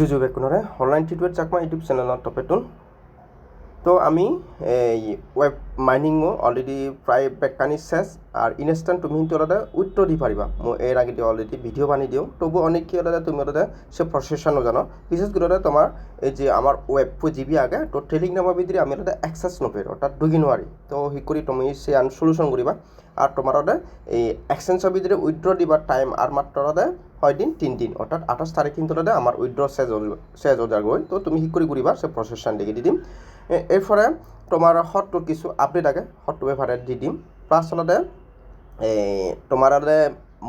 জুজু বেকুনরে online tutorial Chakma YouTube চেনেলত টপেটোন তো আমি এই ওয়েব মাইনিংও অলরেডি প্রায় বেকানি শেষ আর ইনস্ট্যান্ট তুমি কিন্তু ওটা উত্তর দি পারিবা মই এর আগে দিয়ে অলরেডি ভিডিও বানিয়ে দিও। তবু অনেক কি ওটা তুমি ওটা সে প্রসেসনও জানো। বিশেষ করে তোমার এই যে আমার ওয়েব জিবি আগে, তো টেলিগ্রামের ভিতরে আমি ওটা অ্যাক্সেস নপের ওটা ঢুকি নোৱাৰি। তো সি কৰি তুমি সে আন সলিউশন কৰিবা। আর তোমার এই এক্সচেঞ্জের ভিতরে উইথড্র দিবার টাইম আর মাত্র ওটা হয় দিন, তিন দিন। অর্থাৎ আঠাশ তারিখ কিন্তু আমার উইথড্র শেষ শেষ হয়ে যাবে তো তুমি সি কৰি কৰিবা সে প্রসেসন দেখে দি দিম। এরপরে তোমার হটটো কিছু আপডেট আগে হটটো ব্যাপারে দি দিম। প্লাস এই তোমার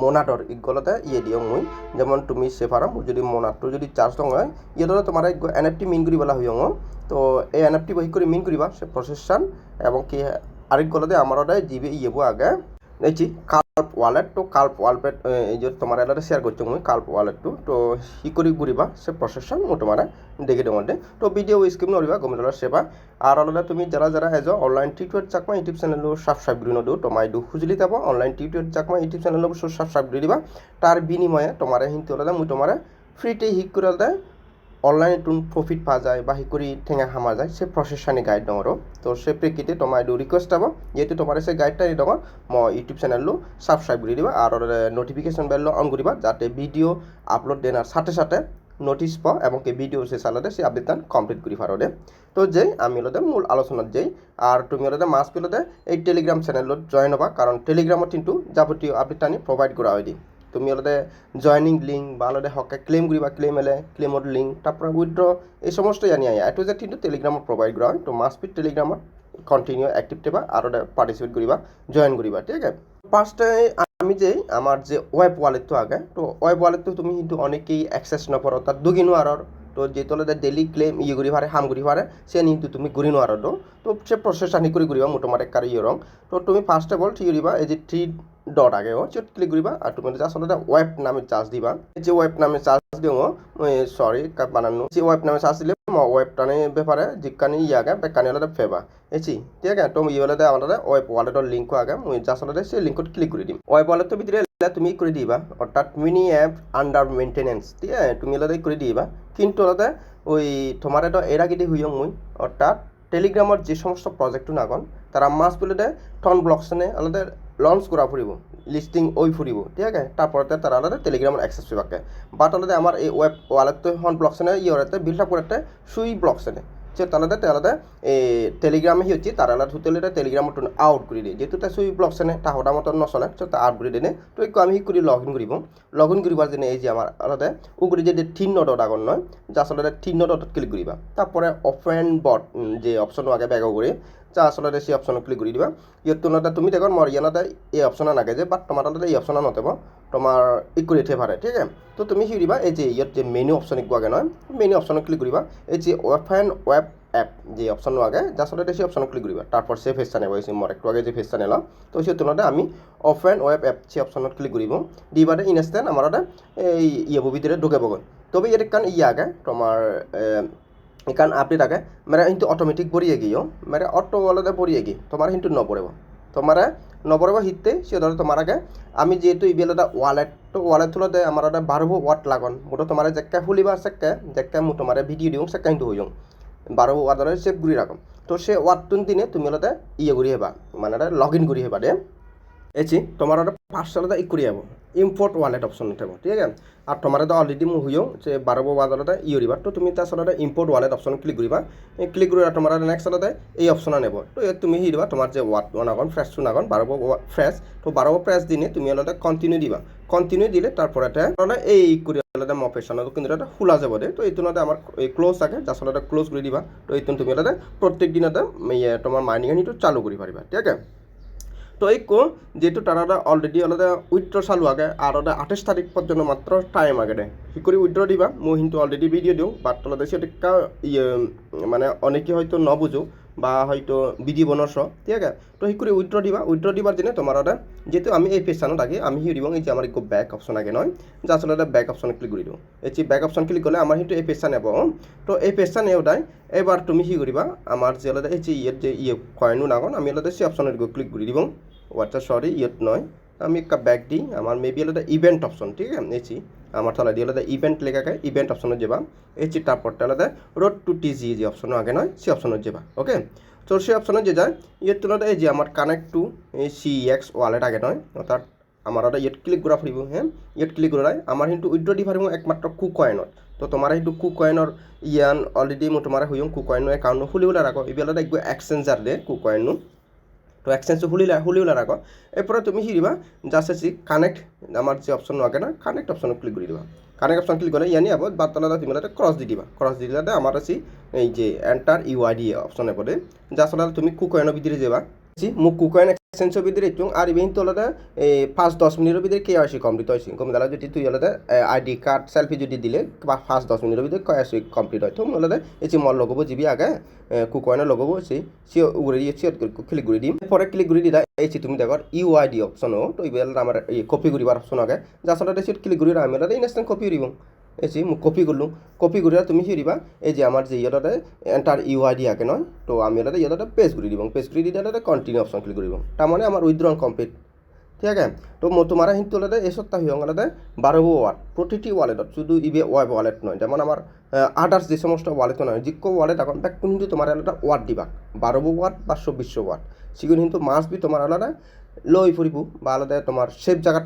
মোনাটর ইগলতে ইয়ে দিও মুই। যেমন তুমি সে যদি মোনাটটো যদি চার্জ দং হয় ইয়ে তোমার এন এফ টি মিন করিবেলা হইও তো এই এন এফ টি বহি করে মিন করিবা সে প্রসেসন এবং কি আরেক গলতে আমার জিবি ইয়েবো আগে। দেখছি কাল্প ওয়ালেট তো কাল্প ওয়ালেট এই যে তোমার এলাকা শেয়ার করছ মুই কাল্প ওয়ালেটটো তো হি করে ঘুরিবা সে প্রসেসন মো তোমার দেখে দেওয়া তো ভিডিও স্কিপ নরিবা গমিটলার সেবা। আর অলরেডি তুমি যারা যারা age online tutorial Chakma YouTube channel subscribe করে নদিও তোমার দু খুঁজলি যাব online tutorial Chakma YouTube channel subscribe করে দিবা তার বিনিময়ে তোমার হিন্তি অলরেডি মুই তোমার ফ্রিতে শিক করে অলরেডি অনলাইনে তুন প্রফিট পাওয়া যায় বা হিকরি ঠেঙা হামা যায়, সে প্রসেসানি গাইড দঙর তো সে প্রেক্ষিতে তোমার রিকোয়েস্ট হব যেহেতু তোমার সে গাইডটা এই দঙর ম ইউটিউব চ্যানেলও সাবস্ক্রাইব করে দিবা, আর নোটিফিকেশন বেল অন করিবা যাতে ভিডিও আপলোড দেনার সাথে সাথে নোটিস পাও এবং কি ভিডিও সে চালাতে সে আপডেট কমপ্লিট করি পারো তো যেই আমি হলতে মূল আলোচনাত যেই, আর তুমি হলতে মাছ পেলতে এই টেলিগ্রাম চ্যানেলত জয়েন হবা, কারণ টেলিগ্রামত কিন্তু যাবতীয় আপডেট আনি প্রোভাইড করা হয় দি তুমি অলরেডি জয়নিং লিঙ্ক বা অলরেডি হকে ক্লেম করিবা ক্লেম এলে ক্লেমর লিঙ্ক তারপরে উইথড্র এই সমস্ত জানি আই এটু যে কিন্তু টেলিগ্রামত প্রোভাইড করা হয়। তো মাছ পিট টেলিগ্রামত কন্টিনিউ অ্যাক্টিভ থেবা আর পার্টিসিপেট করিবা জয়েন করিবা ঠিক আছে? ফার্স্টে আমি যে আমার যে ওয়েব ওয়ালেটটো আগে, তো ওয়েব ওয়ালেটটো তুমি কিন্তু অনেকেই অ্যাক্সেস নকর তার দুগি নোয়ারর তো যেতলে ডেলি ক্লেম ইয়ে করি পারে হাম করি পারে সে কিন্তু তুমি ঘুরি নোয়ার তো। সে প্রসেস আনি করে ঘুরিবা মোটামুটি কারি ইয়ে রং তো তুমি ফার্স্ট অফ অল ঠিক করিবা এই যে থ্রি ডট আগে চট ক্লিক করিবা আর তুমি জাস্ট হলে ওয়েব নামে চার্জ দিবা। যে ওয়েব নামে চার্জ দিও মই সরি বানানো? যে ওয়েব নামে চার্জ দিলে ওয়েব টানে ব্যাপারে জিকানি ইয়ে আগে বেকানি হলে ফেবা। এছি ঠিক আছে? তো ইয়ে আমাদের ওয়েব ওয়ালেটর লিঙ্ক আগে। মই জাস্ট হলে সেই লিঙ্কত ক্লিক করে দিম। ওয়েব ওয়ালেটের ভিতরে তুমি করে দিবা। অর্থাৎ মিনি অ্যাপ আন্ডার মেনটেনেন্স ঠিক আছে? তুমি হলে করে দিবা। কিন্তু হলে ওই তোমার এটা এর আগে হইও মুই অর্থাৎ টেলিগ্রামত যে সমস্ত প্রজেক্টটো নাগন তারা মাছ পেলে টন ব্লকসনে আলাদা লঞ্চ করা ফুরিব লিস্টিং ওই ফুরিব ঠিক আছে? তারপরে তারা আলাদা টেলিগ্রামের অ্যাক্সেস পাবে বাট আলাদা আমার এই ওয়েব ওয়ালেট হন ব্লকসনে ইয়ে বিল্ড আপ করতে সুই ব্লকসনে সে তালাদা তালাদা এই টেলিগ্রামে হি হচ্ছে তারা আলাদা হুতেলে টেলিগ্রামত আউট করে দিয়ে। যেহেতু সুই ব্লকসনে তাহলে মতো নচলে সে তা আউট করে দিয়ে তো একটু আমি হি করে লগ ইন করিব লগ ইন করিবার জন্য এই যে আমার আলাদা উগুরি যে থিন নডট আগন নয় যা আসলে থিন নডট ক্লিক করিবা তারপরে অফেন বট যে অপশন আগে ব্যাগ করে যা আসলে সেই অপশন ক্লিক করে দিবা। ইয়ত তুলনাতে তুমি দেখো মর ইয়ানাতে এই অপশন নাগে যে বাট তোমার তাতে এই অপশন নতেব তোমার ইকুয়ালি থে পারে ঠিক আছে? তো তুমি কি দিবা এই যে ইয়াত যে মেনু অপশন একটু আগে নয় মেনু অপশন ক্লিক করিবা এই যে ওয়েফেন ওয়েব অ্যাপ যে অপশন আগে, যা আসলে সেই অপশন ক্লিক করিবা তারপর সে ফেসটা নেব এই মর একটু আগে যে ফেসটা নিলাম তো সেই তুলনাতে আমি অফেন ওয়েব অ্যাপ সেই অপশনত ক্লিক করিব দিবারে ইনস্ট্যান্ট আমার এই ইয়ে ভিতরে ঢুকে বগন তবে এর কান ইয়ে আগে তোমার এখান আপডেট আগে মানে কিন্তু অটোমেটিক বরিয়ে গিয়েও মানে অটো আলাদা বরিয়ে গিয়ে, তোমার কিন্তু নপড়েব। তোমার নপড়েব হিতে, সে ধরো তোমার আগে, আমি যেহেতু ইবিএল এটা ওয়ালেট তো ওয়ালেট তুলতে আমার এটা বারবো ওয়াট লাগন। মোটো তোমার যেকা খুলিবা সেকা যেকা মো তোমার ভিডিও দিও সেকা কিন্তু হইও বারো ওয়ার্ডরে সেভ ঘুরি রাখম তো সে ওয়ার্ডটুন দিনে তুমি আলাদা ইয়ে ঘুরি হেবা মানে এটা লগ ইন করি হেবা দে এছি, তোমার ওটা ফার্স্ট আলাদা ই করি যাব ইম্পোর্ট ওয়ালেট অপশন থাকব ঠিক আছে? আর তোমার তো অলরেডি মু হইও যে বারো ওয়ালেট ই করিবা তো তুমি তার সাথে ইম্পোর্ট ওয়ালেট অপশন ক্লিক করিবা ক্লিক করি তোমার নেক্সট আলাদা এই অপশন নেব তো তুমি হি দিবা তোমার যে ওয়াট নাগন ফ্রেশ টু নাগন বারো ফ্রেশ তো বারো ফ্রেশ দিনে তুমি আলাদা কন্টিনিউ দিবা। কন্টিনিউ দিলে তারপরে এই করি আলাদা মপেশন কিন্তু এটা খোলা যাব দে তো এইটো আবার এই ক্লোজ থাকে যার আলাদা ক্লোজ করে দিবা। তো এইটো তুমি আলাদা প্রত্যেক দিনতে ইয়ে তোমার মাইনিং সেইটো চালু কৰি পাৰিবা, ঠিক আছে? তো এই কো যেহেতু তারা অলরেডি আলাদা উইথড্র চালু আগে আর ওটা আঠাশ তারিখ পর্যন্ত মাত্র টাইম আগে সি করে উইথড্র দিবা, মই কিন্তু অলরেডি ভিডিও দিওঁ বাট আলাদা সেটা ইয়ে মানে অনেকে হয়তো নবুঝো বা হয়তো ভিডিও বনস ঠিক আছে? তো সেই করে উইথড্র দিবা উইথড্র দিবার জন্য তোমার ওটা যেহেতু আমি এই পেজখানত আগে, আমি হিউ দিব, এই যে আমার একটু ব্যাক অপশন আগে নয় যা আসলে ব্যাক অপশন ক্লিক করে দিওঁ। এই যে ব্যাক অপশন ক্লিক করলে আমার কিন্তু এই পেজটা নেব তো এই পেজটা নেও দেয় এবার তুমি কি করিবা আমার যে আলাদা এই যে ইয়ের যে ইয়ে কয়েনও নাগন আমি আলাদা সেই অপশনের ক্লিক করে দিব। হোয়াটসঅ্যাপ সরি ইয়ত নয় আমি একটা ব্যাক দিই, আমার মেবি আলাদা ইভেন্ট অপশন ঠিক আছে? এসি আমার তলা দিয়ে আলাদা ইভেন্ট লেখাকে ইভেন্ট অপশনত যাবা। যে তারপরটা আলাদা রোড টু টি জি যে অপশন আগে নয় সেই অপশনত যাবা ওকে তো সেই অপশনত যে যায় ইয়ের তুলনায় এই যে আমার connect to C X wallet আগে নয়, অর্থাৎ আমার এটা ইয়েট ক্লিক করা ফুৰিব হে ইয়েট ক্লিক কৰাই আমাৰ কিন্তু উইড্ৰ দি পাৰিব একমাত্ৰ কু কইনত তো তোমাৰ সেইটো কু কইনৰ ইয়ান অলৰেডি মই তোমাৰ হৈম কু কইনৰ একাউণ্ট খুলিবলৈ ৰাখো এইবিলাক একো এক্সচেঞ্জাৰ দে কু কইনো তো এক্সচেঞ্জটো খুলিলে খুলিবলৈ আগত এরপরে তুমি কি দিবা? জাষ্ট আছে কানেক্ট আমাৰ যি অপশ্যন আগে না কানেক্ট অপশ্যনত ক্লিক কৰি দিবা। কানেক্ট অপশ্যন ক্লিক কৰিলে ইয়ানি হব বাদ তলাতে তুমি তাতে ক্রস দি দিবা। ক্রস দি দিলে আমাৰ আছে এই যে এন্টার ইউআইডি অপশনে পড়ে। জাষ্ট তুমি কুকয়নৰ ভিতরে যাবা। মোক কুকয়েন এক্সচেঞ্জের ভিতরে ইচ্ছুং আর ইভেন তোলাতে পাঁচ দশ মিনিটের ভিতরে কে আসি কমপ্লিট হয়েছে। কম দালা যদি তুই হলে আইডি কার্ড, সেলফি যদি দিলে পাঁচ দশ মিনিটের ভিতরে কয় আসি কমপ্লিট হয়। তো হলে এই মল লগাবো যিবি আগে কুকয়েনের লগাবো সে সে উড়ে দিয়ে সে ক্লিক করে দিম। পরে ক্লিক করে দিলা, এই তুমি দেখো ইউআইডি অপশন তো এইবেল আমার কপি করিবার অপশন আগে। যা আসলে সে ক্লিক করে আমি ইনস্ট্যান্ট কপি দিব এই যে মোক কপি করলুম। কপি করে তুমি দিবা এই যে আমার যে ইয়েটাতে এন্টার ইউআইডি আগে নয় তো আমি এটা ইয়েটাতে পেজ করে দিব। পেজ করে দিলে কন্টিনিউ অপশন ক্লিক করে দিব তার মানে আমার উইথড্রন কমপ্লিট ঠিক আছে? তো তোমাৰ কিন্তু হ'লে এই সপ্তাহ হ'লে বারো ওয়াট প্রতিটি ওয়ালেটত শুধু ইবে ওয়েব ওয়ালেট নয় যেমন আমার আদার্স যে সমস্ত ওয়ালেট নয় যিকো ওয়ালেট এখন তাক কিন্তু তোমার আলাদা ওয়াট দিবা বারো ওয়াট বা চব্বিশশো ওয়াট সেগুলো কিন্তু মাছ বি তোমার আলাদা লৈ ফুৰিব বা আলাদা তোমাৰ চেফ জাগাত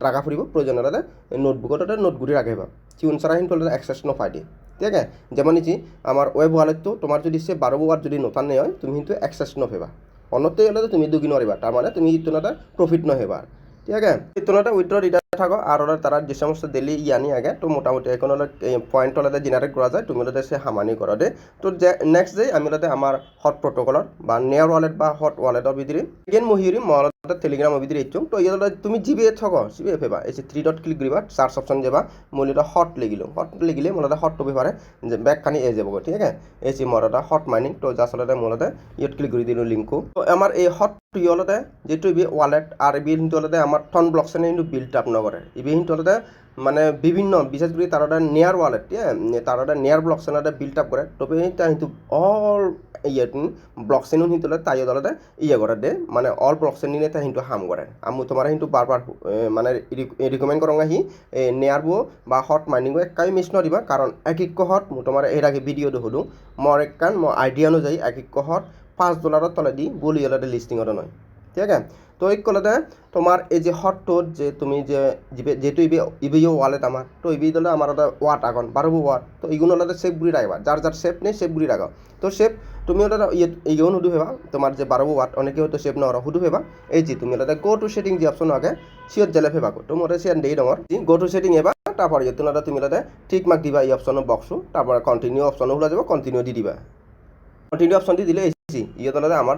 ট্ৰাকা ফুৰিব প্রয়োজন আলাদা নোটবুকত নোটগুলি রাখিবা কি অনুসারে কিন্তু আলাদা এক্সেস নফাই দিয়ে ঠিক আছে? যেমন ইজি আমার ওয়েব ওয়ালেটটো তোমার যদি সে বারো ৱাৰ যদি নতানে হয় তুমি কিন্তু অ্যাক্সেস নফেবা অন্যতে হলে তুমি দুগিন নরিবা তার মানে তুমি এটা প্রফিট নহেবা ঠিক আছে? ইতনাটা উইথড্র দিতে থাকো আর ওরা তারা যে সমস্ত ডেলি ইয়ানি আগে, তো মোটামুটি এখন হলে পয়েন্ট ওলাতে জেনারেট করা যায়, তুমি হলে সে হামানি করা দে তো যে নেক্সট যে, আমি ওলাতে আমার হট প্রোটোকলর বা নেয়ার ওয়ালেট বা হট ওয়ালেটর ভিতরে এগেন মহিরি মহলতে টেলিগ্রাম ভিতরে ইচ্ছু তো ইয়ালে তুমি জিবি থাকো, জিবি ফেবা। এই যে থ্রি ডট ক্লিক করিবা সার্চ অপশন যাবা, মূল্যটা হট লিখিলো হট লিখিলে মূলত হট টপি পারে, যে ব্যাগ খানি এ যাব, ঠিক আছে? এই যে মরটা হট মাইনিং তো যা আসলে মূলত ইয়ত ক্লিক করে দিলো লিঙ্কু তো আমার এই হট ইয়লতে যেটো ইবি ওয়ালেট আর ইবি কিন্তু হলতে, আমার টন ব্লকসেনে কিন্তু বিল্ড আপ নকরে ইবি কিন্তু হলতে মানে বিভিন্ন, বিশেষ করে তারা নেয়ার ওয়ালেট তারা নেয়ার ব্লকসেন বিল্ড আপ করে, তবে কিন্তু অল ইয়ে ব্লকসেনো কিন্তু তাই দলতে ইয়ে করে দে মানে অল ব্লকসেন নিলে তা কিন্তু হাম করে। আমি তোমার কিন্তু বারবার মানে রিকমেন্ড করং আহি নেয়ার বো হট মাইনিং একাই মিস নদিবা কারণ এক এক হট মই তোমার এর আগে ভিডিও হলো মর একখান মই আইডিয়া অনুযায়ী এক এক হট পাঁচ ডলারের তলে দি, বলি হলে লিস্টিংত নয়। ঠিক আছে? তো এই কলতে তোমার এই যে হটটোত যে তুমি যে যেহেতু ইবি ইবিও ওয়ালেট আমার তো ইবি দলে আমার ওটা ওয়াট আগন বারবো ওয়াট তো ইগুলো হলে সেফ গুড়ি রাখবা যার যার সেফ নেই সেফ গুড়ি রাখো তো সেফ তুমি ওটা ইয়ে ইগুন হুদু হেবা তোমার যে বারবো ওয়াট অনেকে হয়তো সেফ নর হুদু হেবা এই যে, তুমি ওটা গো টু সেটিং যে অপশন আগে সিওর জেলে ফেবা তো মোটে সিয়ান দেই ডর গো টু সেটিং এবা তারপর ইয়ে তুমি ওটা তুমি ওটা ঠিক মার্ক দিবা এই অপশন বক্সু তারপরে কন্টিনিউ অপশন হলে যাব কন্টিনিউ দি দিবা। অপশন দি দিলে এসি ইয়ে তলাতে আমার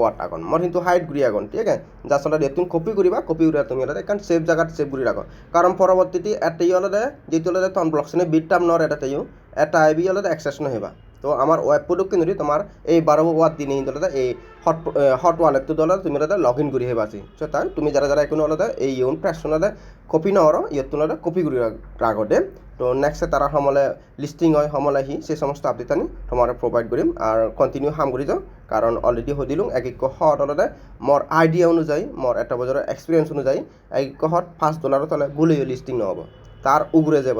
ওয়াট আগন। মোৰ কিন্তু হাইট ঘূৰি আগন, ঠিক আছে? যাৰ চলতে তুমি কপি কৰিবা কপি কৰি তুমি অলপ কাৰণ সেভ জাগাত সেভ কৰি ৰাখো কাৰণ পৰৱৰ্তীতে এটাই অলতে যিটো অলতে তন ব্লকচনে বিট টাম নৰ এটাতেও এটা আইবি অলতে এক্সেস নহবা তো আমার ওয়েব প্রোডক্ট কিন্তু তোমার এই বারো ওয়াট দিনে কিন্তু এই হট হট ওয়ালেটটো দলে তুমি অলতে লগ ইন কৰি হেবাছি সো তাই তুমি যারা যারা এখন অলতে এই ইউন প্রেসন কপি নহর ইয়ত অলতে কপি কৰি রাখো দে তো নেক্সট তারা সমলে লিষ্টিং হয়, সমলে আহি সেই সমস্ত আপডেট আমি তোমার প্রোভাইড করিম আর কন্টিনিউ হাম কৰি যাওঁ। কাৰণ অলৰেডি সুধিলোঁ, এক এক হত অলতে মোৰ আইডিয়া অনুযায়ী, মোৰ এটা বজাৰৰ এক্সপিৰিয়েঞ্চ অনুযায়ী, এক এক হত পাঁচ ডলাৰৰ তলে বুলি লিষ্টিং নহ'ব। তাৰ উগুৰে যাব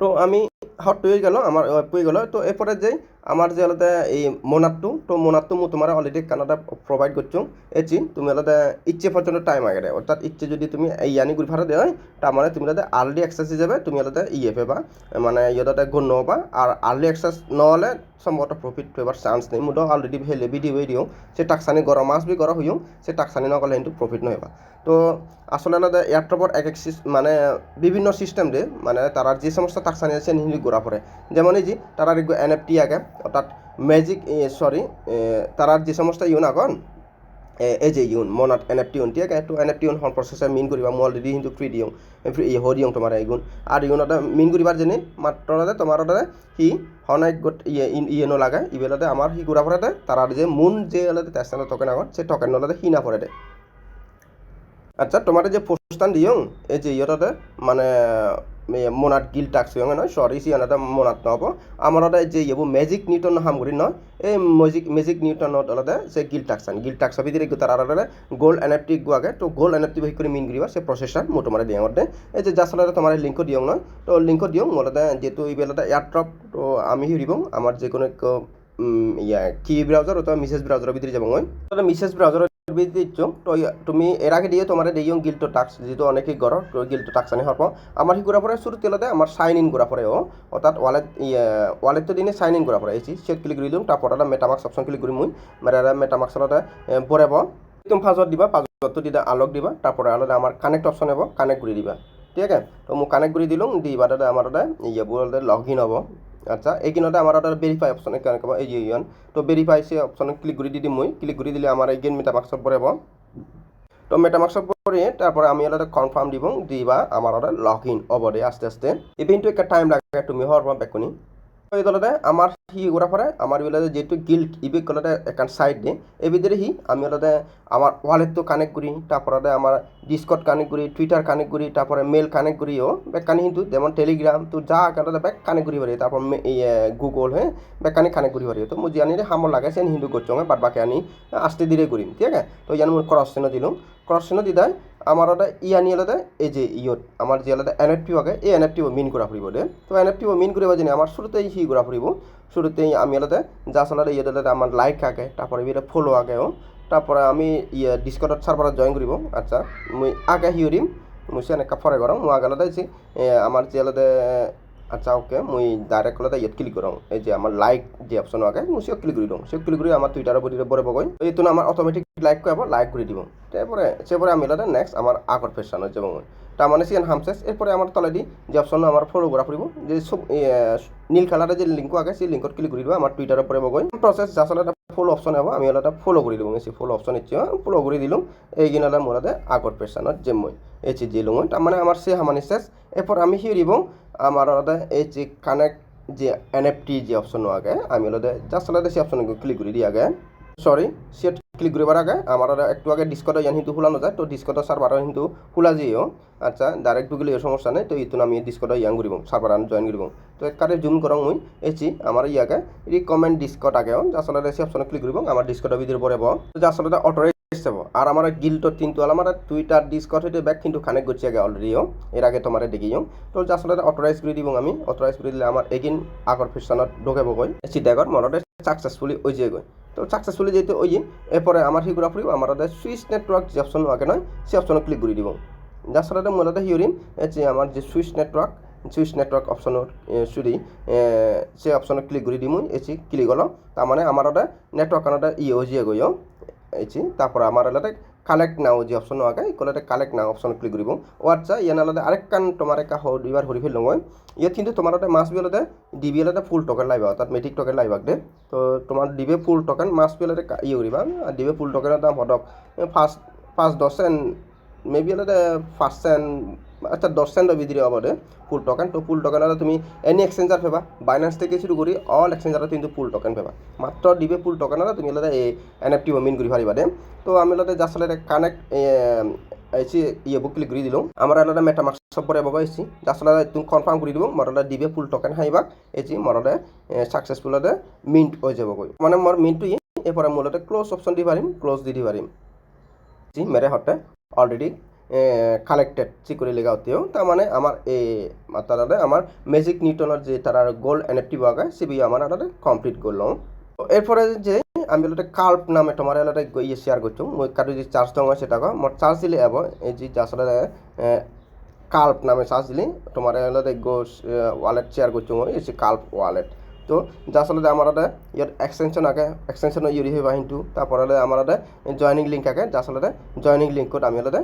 তো আমি হট পেয়ে গেল আমার পেয়ে গেল। তো এরপরে যে আমার যে আলাদা এই মোনাট্টু তো মোনাট্টু মু তোমার অলরেডি কানাডা প্রোভাইড করছ। এচি তুমি আলাদা ইচ্ছে পর্যন্ত টাইম আগে অর্থাৎ ইচ্ছে যদি তুমি ইয়ানি ঘুরি ভাড়া দেয়, তার মানে তুমি আলাদা আর্লি অ্যাক্সেস হিসেবে তুমি আলাদা ইয়ে পেবা মানে ইয়েদাতে গুণ নহবা আর আর্লি অ্যাক্সেস নহলে সম্ভবত প্রফিট পেবার চান্স নেই। মুদ অলরেডি হেলে ভিডিও দিও। সে টাকসানি গরম মাছ বি গরম হইও, সে টাকসানি নকলে কিন্তু প্রফিট নহবা তো আসলে আলাদা এয়ারট্রপর এক এক মানে বিভিন্ন সিস্টেম দিয়ে মানে তারা যে সমস্ত টাকসানি আছে নিহিলি গোড়া পড়ে যেমন এই যে, তারা এন এফ টি আগে। অর্থাৎ ম্যাজিক সরি তারার যে সমস্ত ইউন আগন, এ- এই যে ইউন মনত এন এফ টি ইউন, ঠিক তো এন এফ টি ইউন প্রসেসে মিন করিবা মই অলরেডি কিন্তু ফ্রি দিওঁ ফ্রি হ দিওঁ তোমাৰ ইগুণ আর ইউনতে মিন করিবার জেনে মাত্র তোমার সি হনাই গোট ইয়ে নলাগে ইবেলতে আমার সি ঘুরা পড়ে তারার যে মুন যে অলতে তেস্তানো টকেন আগত, সেই টকেন নলাতে সি না পড়ে দে আচ্ছা তোমার যে পোস্টান দিয়ং, এই যে ইয়টাতে মানে মনাত গিল টাক্স ইয়ং নয়? সরি সি আনাটা মনাত নহব। আমার যে ইয়ব মেজিক নিউটন হামগুড়ি নয়, এই মেজিক মেজিক নিউটনত আলাদা সে গিল টাক্সান গিল টাক্স ভিতরে তার আলাদা গোল্ড এনএফটি গুয়াগে তো গোল্ড এনএফটি বহি করে মিন করিবা সে প্রসেসর মো তোমার দিয়ং অর্ডে এই যে যার সাথে তোমার লিঙ্ক দিয়ং নয়, তো লিঙ্ক দিয়ং মোলাদা যেহেতু এই বেলাটা এয়ারড্রপ তো আমি হিরিবং আমার যে কোনো ইয়া কি ব্রাউজার অথবা মিসেস ব্রাউজারের ভিতরে যাব মিসেস ব্রাউজারের ভিতরে দিচ্ছ, তো তুমি এর আগে দিয়ে তোমার দিয়ং গিল্টো টাক্স যেহেতু অনেকেই গড় গিল্টো টাক্স আনি হরপ আমার সি পরে শুরু তেলতে আমার সাইন ইন করা পরে ও। অর্থাৎ ওয়ালেট ওয়ালেট দিনে সাইন ইন করা পরে এসি সেট ক্লিক করে দিলাম, তারপর এটা মেটামাক্স অপশন ক্লিক করি মুই। মেরা মেটামাক্স পরেব তুমি পাসওয়ার্ড দিবা পাসওয়ার্ডটো দিদা আলোক দিবা, তারপরে আলাদা আমার কানেক্ট অপশন হব কানেক্ট করে দিবা। ঠিক আছে? তো মোক কানেক্ট করে দিলাম দিবা দাদা আমার দাদা ইয়ে লগ ইন হব। আচ্ছা এইখিনিতে আমার এটা ভেরিফাই অপশন কেনেকৈ কব এই ইয়ান তো ভেরিফাই সে অপশন ক্লিক করে দি দিম মই। ক্লিক করে দিলে আমার এইগেন মেটামাক্সত পড়ব তো মেটামাক্সত পরে তারপরে আমি এটা কনফার্ম দিব দিবা আমার এটা লগ ইন হব দে, আস্তে আস্তে। ইভেন্টটো একটা টাইম লাগে, তুমি হওয়ার পর বেকুনি দলতে আমার সি করার পরে আমার বেলাতে যেহেতু গিল্ট ইবে কলতে একান সাইড দিয়ে। এই ভিতরে হি আমি ওটাতে আমার ওয়ালেট তো কানেক্ট করি তারপরে আমার ডিসকট কানেক্ট করি টুইটার কানেক্ট করি তারপরে মেল কানেক্ট করিও বেকানি কিন্তু, যেমন টেলিগ্রাম তো যা কানে ব্যাক কানেক্ট করি পারি তারপর গুগল হ্যাঁ বেকানি কানেক্ট করি পারি তো মই জানি হামর লাগে সেন হিন্দু করছ বাদ বাকি আনি আস্তে ধীরে করিম ঠিক আছে? তো মই ক্রস চিহ্ন দিলাম ক্রস চিহ্ন দিদাই আমার ওটা ই আনি আলাদা, এই যে ইয়ত আমার যে আলাদা এনএফটি আগে, এই এনএফটি মিন করা ফুরিব দে। তো এনএফটি মিন করে জানি আমার শুরুতেই হি করা ফুরিব। শুরুতেই আমি আলাদা যা আলাদা ইয়ে আলাদা আমার লাইক আগে, তারপরে এটা ফলো আগেও তারপরে আমি ইয়ে ডিসকটত সার্ভারত জয়েন কৰিব আচ্ছা মই আগে হিউৰিম মই এনেকা ফৰে কৰাম মই আগে আলাদা আমার যে আলাদা আচ্ছা ওকে মুই ডাইরেক্ট আলাদা ইয়াত ক্লিক করম এই যে আমার লাইক যে অপশন আগে, মুই সেও ক্লিক করে দিম সেও ক্লিক করে আমার টুইটারের উপর বগই বগৈ এইটো আমার অটোমেটিক লাইক কৰিব লাইক করে দিব তারপরে সেপরে আমি লাতে নেক্সট আমার আগর ফেশন হচ্ছে মই তার মানে সিয়ান হামসেস এরপরে আমার তলেদি যে অপশন আমার ফলো করা ফুরিব। যে সব নীল কালারের যে লিঙ্ক আগে, সেই লিঙ্কত ক্লিক করে দিব আমার টুইটারের পরে বগৈ প্রসেস আসলে একটা ফলো অপশন হব, আমি আলাদা ফলো করে দিব এসে ফলো অপশন ইচ্ছে ফলো করে দিলাম এইগিন আলাদা মোর আগর ফেশনত যে মই এই যে দিলাম তার মানে আমার সে হামানি শেষ। এরপর আমি হিরিব আমার আলাদা এই যে কানেক্ট যে এনএফটি যে অপশন আগে, আমি আলাদা জাস্ট আলাদা সেই অপশন ক্লিক করে দিই আগে। সরি সেট ক্লিক করিবার আগে আমার একটু আগে ডিসকট ইয়ান কিন্তু খোলানো যায় তো ডিসকট সার্ভার কিন্তু খোলা যাইও আচ্ছা ডাইরেক্ট ঢুকলে সমস্যা নেই, তো ইতুন আমি ডিসকট ইয়ান করিব সার্ভার জয়েন করিব তো একবারে জুম করং মুই এচি আমার ইয়াকে রিকমেন্ড ডিসকট আগেও আসলে সে অপশন ক্লিক করিব আমার ডিসকটের ভিতরে পড়ব তো আসলে অটোরাইজ যাব আর আমার গিল্টর কিন্তু আমার টুইটার ডিসকট হইতে ব্যাক কিন্তু কানেক্ট করছি আগে অলরেডিও এর আগে তোমার দেখিও তো আসলে অটোরাইজ করে দিব আমি অটোরাইজ করে দিলে আমার এগিন আগর ফেশনত ঢোকাব গই চিন্তাগর মনতে সাকসেসফুলি ওই যে তো সাকসেসফুলি যেহেতু ওই যে, এরপরে আমার হিগুরা ফুরিব আমার সুইচ নেটওয়ার্ক যে অপশন আগে নয়, সেই অপশনে ক্লিক করে দিব। যার সাথে মূলত হিউরিম যে আমার যে সুইচ নেটওয়ার্ক সুইচ নেটওয়ার্ক অপশনের সুদি সে অপশনে ক্লিক করে দিম এসি ক্লিক হলো তার মানে আমার ওটা নেটওয়ার্ক আনাটা ইয়ে হয়ে গইও এসি তারপরে আমার আলাদা কালেক্ট নাও যে অপশন আগে ইকলাতে কালেক্ট নাও অপশন ক্লিক কৰিব। ৱাটছা ইয়ান আলাদা আরেক কান তোমার একা দুইবার হরি ফেল নয় ইয়াত কিন্তু তোমার ওটা মাস বিলতে ডিবি আলাদা ফুল টোকেন লাইবা অর্থাৎ মেট্রিক টোকেন লাইবাক দে। তো তোমার ডিবে ফুল টোকেন মাস বিলতে ইয়ে করিবা ডিবে ফুল টোকেনের দাম হদক ফার্স্ট ফার্স্ট দশ সেন্ট মেবি আলাদা ফার্স্ট সেন্ট আচ্ছা দশ সেন্টের ভিতরে হব ফুল টোকেন তো ফুল টোকেন আলাদা তুমি এনি এক্সচেঞ্জার পেবা। বাইন্যান্স থেকে শুরু করি অল এক্সচেঞ্জারত কিন্তু ফুল টোকেন পেবা। মাত্র ডিবে ফুল টোকেন তুমি আলাদা এই এন এফ টি মিন কৰি পাৰিবা দে। তো আমি আলাদা জাস্ট আলাদা কানেক্ট এসি ইয়ে বুক ক্লিক করে দিলাম আমার আলাদা মেটামাক্স সব পরে বাবা এসি জাস্ট আলাদা তুমি কনফার্ম করে দিব, মর আলাদা দিবে ফুল টোকেন হাইবাক এসি মর আলাদা সাকসেসফুল আলাদা মিন্ট হয়ে যাব মানে মোর মিন্টু এরপরে মূলত ক্লোজ অপশন দি পারিম ক্লোজ দি দি পারিম মেরে হটে অলরেডি কালেক্টেড চিকুরি লেগা হতেও তার মানে আমার এ তারা আমার ম্যাজিক নিউটনের যে তারা গোল্ড এনএফটি বাগায় সিবি আমার আলাদা কমপ্লিট করলাম এরপরে যে আমি একটা কাল্প নামে তোমার আলাদা ইয়ে শেয়ার করছ মই কারও যে চার্জ দং সেটা মোট চার্জ দিলে এব এই যে আসলে কাল্প নামে চার্জ দিলে তোমার আলাদা গো ওয়ালেট শেয়ার করছ মই, এই কাল্প ওয়ালেট তো যা আসলে আমার তাতে ইয়াত এক্সটেনশ্যন আগে এক্সটেনশ্যনৰ ইউরি হইবা কিন্তু তারপরে আমার তাতে জয়নিং লিঙ্ক আগে যা আসলে জয়নিং লিঙ্কত আমি তাতে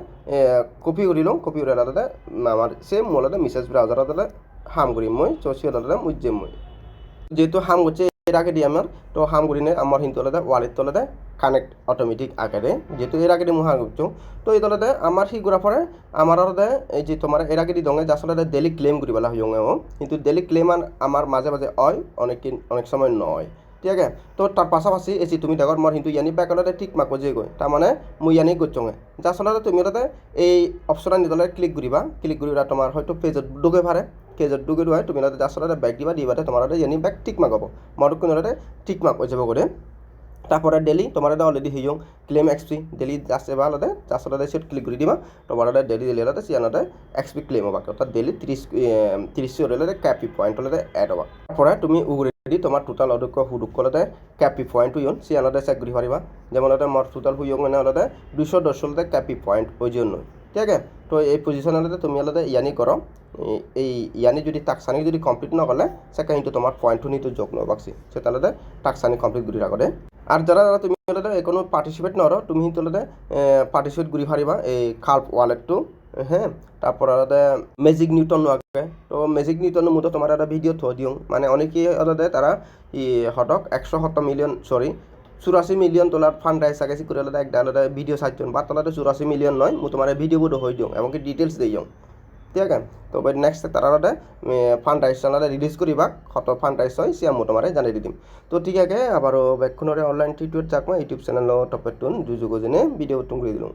কপি কৰি লওঁ কপি কৰি তাতে আমার সেম মোৰ আলাদা মেসেজ ব্রাউজার তাতে হাম কৰিম মই চ'চিয়েল আলাদা মুজিম মই। যেহেতু হাম করছে এর আগে দিয়ে আমার তো হাম করি না আমার কিন্তু আলাদা ওয়ালেট আলাদা কানেক্ট অটোমেটিক আগে যেহেতু এর আগে মই হাম তো এই আলাদা আমার সি পরে আমার আলাদা এই যে তোমার এর আগে দঙে যা আসলে ডেলি ক্লেম করিবেলা হইও কিন্তু ডেলি ক্লেম আমার মাঝে মাঝে হয় অনেক অনেক সময় নয়। ঠিক আছে? তো তার পাশাপাশি এসি তুমি দেখো মোর কিন্তু ইয়ানি ব্যাকলতে ঠিক মাকো যে গৈ তাৰমানে মই ইয়ানি গৈছঙে যাৰ চলতে তুমি তাতে এই অপশ্যন নিদলে ক্লিক কৰিবা। ক্লিক কৰিবা তোমাৰ হয়তো পেজত ডুগে পাৰে পেজত ডুগে দুৱাই, তুমি তাতে যাৰ চলতে বেক দিবা দিবাতে তোমাৰ ইয়ানি বেক ঠিক মাক হ'ব। মোৰ কোনো ঠিক মাক হৈ যাব গ'লে তারপরে ডেলি তোমার অলরেডি হইয়ং ক্লেম এক্সপি ডেলি যাচ্ছে বা আলাদা যার সাথে সেট ক্লিক করে দিবা। তোমার ডেলি ডেলি আলাদা সে আলাদা এক্সপি ক্লেম হবা। অর্থাৎ ডেলি ত্রিশ ত্রিশ হলে ক্যাপি পয়েন্ট হলে অ্যাড হবা। তারপরে তুমি উগরেডি তোমার টোটাল অদক্ষ হুডুক হলে ক্যাপি পয়েন্ট হইয়ন সে আলাদা চেক করে পারিবা যেমন মোর টোটাল হইয়ং মানে আলাদা দুশো দশ হলে ক্যাপি পয়েন্ট ওই জন্য ঠিক আছে? তো এই পজিশন আলাদা তুমি আলাদা ইয়ানি করো এই- ইয়ানি যদি টাকসানি যদি কমপ্লিট নকলে সেটা কিন্তু তোমার পয়েন্ট নিতে যোগ নবাকছি আলাদা টাকসানি কমপ্লিট করে রাখো আর যারা যারা তুমি হলে কোনো পার্টিসিপেট নর তুমি হলে পার্টিসিপেট করে পারিবা এই কার্প ওয়ালেটটো হ্যাঁ তারপর মেজিক নিউটন আগে তো মেজিক নিউটন মতো তোমার একটা ভিডিও থৈ দিওঁ। মানে অনেকেই আলাদা তারা ই, হতক, একশো সত্ত মিলিয়ন সরি চুরাশি মিলিয়ন তোলার ফান্ড রাইজ আগে করে আলাদা একটা আলাদা ভিডিও চাইছেন বা তোলাতে চুরাশি মিলিয়ন নয় মই তোমার ভিডিও ভিডিওবোৰ হৈ দিওঁ, এমনকি ডিটেলস দিয়ে ঠিক আছে? নেক্সট তারা আলাদা ফান্ড রাইজ আলাদা রিলিজ করিবা কত ফান্ড রাইজ হয় সে আমি তোমার জানিয়ে দিম। তো ঠিক আছে আবারও বেক্ষণরে online tutorial Chakma, YouTube channel টপের টুন জুজুগো জেনে ভিডিও টুন করে দিলাম